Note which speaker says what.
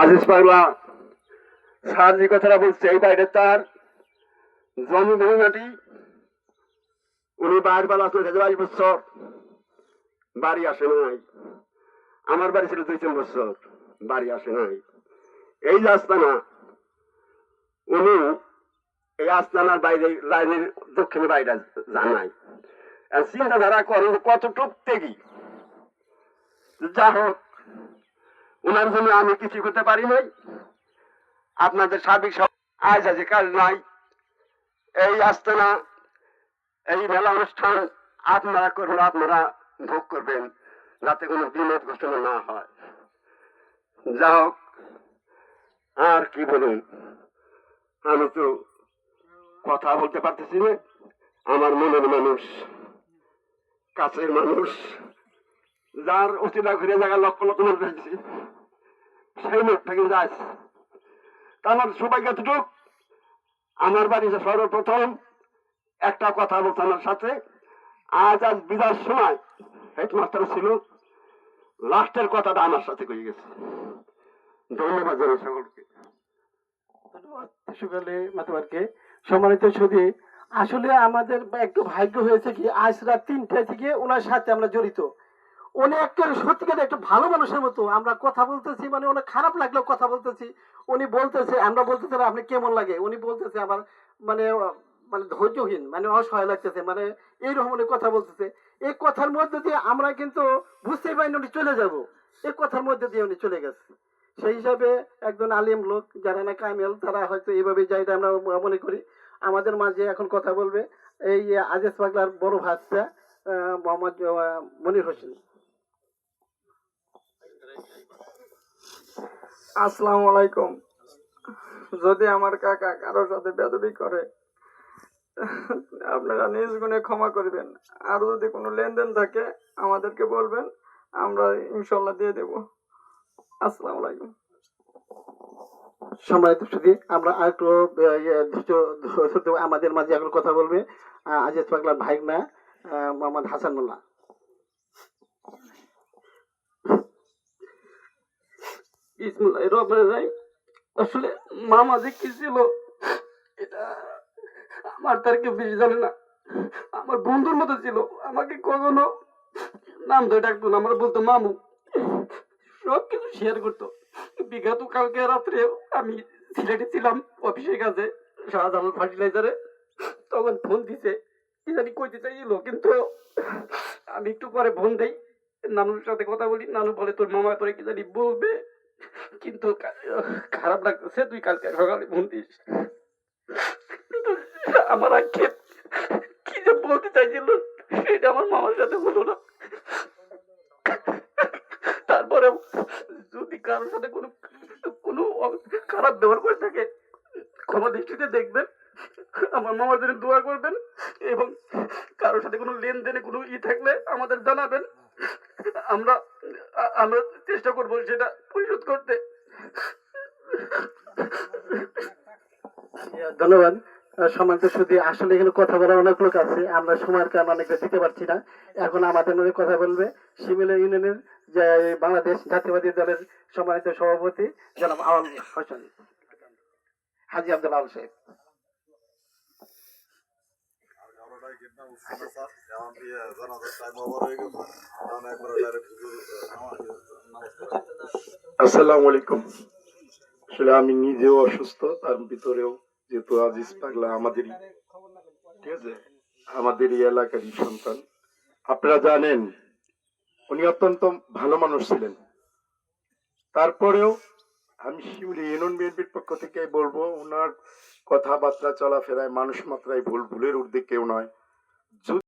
Speaker 1: আজিজ পাগলা স্যার যে কথাটা বলছে, এই তার উনি বাইর বাইশ বছর। বাড়ি আসে নাই। আমার বাড়ি ছিল দুই তিন বছর। বাড়ি আসে নাই। এই আস্তানা, উনি এই আস্তানার বাইরে লাইনের দক্ষিণে বাইরে যান নাই। চিন্তাধারা করেন কতটুক তেগি যা হোক ওনার জন্য আমি কিছু করতে পারি নাই। আপনাদের সার্বিক সব আজ আছে কাল নাই। এই আস্তানা, এই মেলা অনুষ্ঠান আপনারা করবেন আপনারা ভোগ করবেন, যাতে কোনো বিনোদ ঘোষণা না হয়। যা হোক, আর কি বলুন? আমি তো কথা বলতে পারতেছি না। আমার মনের মানুষ, কাছের মানুষ। যার অচিলা ঘুরে জায়গা লক্ষ লক্ষ মানুষ দেখছি, সেই থেকে যাস আমার সবাইকে এতটুক। আমার বাড়িতে সর্বপ্রথম, একটা কথা বলছে আমার সাথে। আজ আজ বিদার সময়, হেডমাস্টার ছিল। লাস্টের কথাটা আমার সাথে কয়ে গেছে। ধন্যবাদ জানাই সকলকে।
Speaker 2: সম্মানিত সুদী, আসলে আমাদের একটু ভাগ্য হয়েছে কি, আজ রাত তিনটা থেকে ওনার সাথে আমরা জড়িত। উনি একটা সত্যিকার একটা ভালো মানুষের মতো। আমরা কথা বলতেছি মানে অনেক খারাপ লাগলেও কথা বলতেছি। উনি বলতেছে, আমরা বলতেছি না আপনি কেমন লাগে? উনি বলতেছে, আমার মানে মানে ধৈর্যহীন মানে অসহায় লাগতেছে মানে এইরকম উনি কথা বলতেছে। এই কথার মধ্যে দিয়ে আমরা কিন্তু বুঝতেই পারিনি উনি চলে যাব। এই কথার মধ্যে দিয়ে উনি চলে গেছে। সেই হিসাবে একজন আলিম লোক, যারা না কামেল তারা হয়তো এইভাবে যাইটা আমরা মনে করি। আমাদের মাঝে এখন কথা বলবে এই আজেজ পাগলার বড় ভাষা মোহাম্মদ মনির হোসেন।
Speaker 3: আসসালামু আলাইকুম। যদি আমার কাকা কারোর সাথে বেদবি করে আপনারা নিজ গুণে ক্ষমা করবেন। আর যদি কোনো লেনদেন থাকে আমাদেরকে বলবেন আমরা ইনশাল্লাহ দিয়ে দেব। আসসালামু আলাইকুম।
Speaker 2: সম্মানিত সুদী আমরা আর একটু আহ, ধৈর্য ধরতে আমাদের মাঝে এখন কথা বলবে আজেজ পাগলার ভাইগনা মোহাম্মদ হাসান মোল্লা
Speaker 3: বিসমুল্লাহির রহমানির রহিম আসলে মামা যে কি ছিল, এটা আমার তার কেউ বেশি জানে না। আমার বন্ধুর মতো ছিল, আমাকে কখনো নাম ধরে ডাকতো না, আমার বলতো, মামু, সব কিছু শেয়ার করতো। বিগত কালকে রাত্রে আমি সিলেটে ছিলাম অফিসের কাছে শাহজালাল ফার্টিলাইজারে তখন ফোন দিছে জানি কইতে চাইছিল কিন্তু আমি একটু পরে ফোন দেই, নানুর সাথে কথা বলি, নানু বলে, তোর মামা তোরে কি জানি বলবে? কিন্তু খারাপ লাগতেছে, তুই কালকে সকালে ফোন দিস। আমার আজকে কি যে বলতে চাইছিল, সেটা আমার মামার সাথে হলো না। তারপরে যদি কারোর সাথে কোনো কোনো খারাপ ব্যবহার করে থাকে, ক্ষমা দৃষ্টিতে দেখবেন। আমার মামার জন্য দোয়া করবেন এবং কারোর সাথে কোনো লেনদেনে কোনো ই থাকলে আমাদের জানাবেন। আমরা আমরা চেষ্টা করব সেটা পরিশোধ করতে।
Speaker 2: ধন্যবাদ। সম্মানিত সুদী আসলে এখানে কথা বলার অনেক লোক আছে। আমরা সময়ের কারণে অনেকটা দিতে পারছি না। এখন আমাদের মধ্যে কথা বলবে শিমিলা ইউনিয়নের যে বাংলাদেশ জাতীয়বাদী দলের সম্মানিত সভাপতি, জনাব আওয়াল হোসেন হাজি আব্দুল আল শেখ
Speaker 4: আসসালামু আলাইকুম। আসলে আমি নিজেও অসুস্থ, তার ভিতরেও যেহেতু আজিজ পাগলা আমাদেরই, ঠিক আছে? আমাদের এই এলাকারই সন্তান। আপনারা জানেন, উনি অত্যন্ত ভালো মানুষ ছিলেন। তারপরেও আমি শিউলি ইউনিয়ন বিএনপির পক্ষ থেকে বলব ওনার কথাবার্তা, চলাফেরায় মানুষ মাত্রায় ভুল, ভুলের ঊর্ধ্বে কেউ নয়।